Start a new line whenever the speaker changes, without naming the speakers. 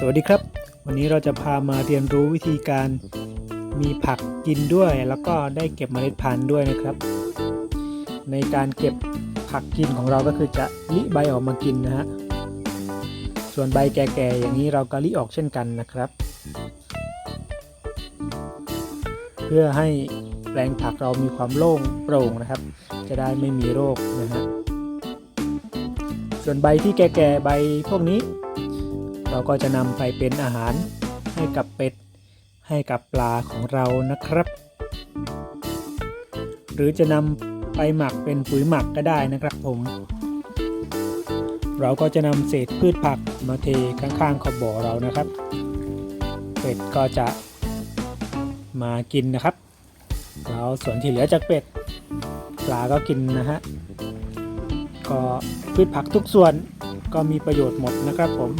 สวัสดีครับ วันนี้เราจะพามาเรียนรู้วิธีการมีผักกินด้วย แล้วก็ได้เก็บเมล็ดพันธุ์ด้วยนะครับ ในการเก็บผักกินของเราก็คือจะลิใบออกมากินนะฮะส่วนใบแก่ๆอย่างนี้เราก็ลิออกเช่นกันนะครับ เพื่อให้แปลงผักเรามีความโล่งโปร่งนะครับ จะได้ไม่มีโรคนะฮะส่วนใบที่แก่ๆใบพวกนี้ เราก็จะนำไปเป็นอาหารให้กับเป็ด ให้กับปลาของเรานะครับ หรือจะนำไปหมักเป็นปุ๋ยหมักก็ได้นะครับผมเราก็จะนำเศษพืชผักมาเทข้างๆขอบบ่อเรานะครับ เป็ดก็จะมากินนะครับ แล้วส่วนที่เหลือจากเป็ด ปลาก็กินนะฮะ ก็พืชผักทุกส่วนก็มีประโยชน์หมดนะครับผม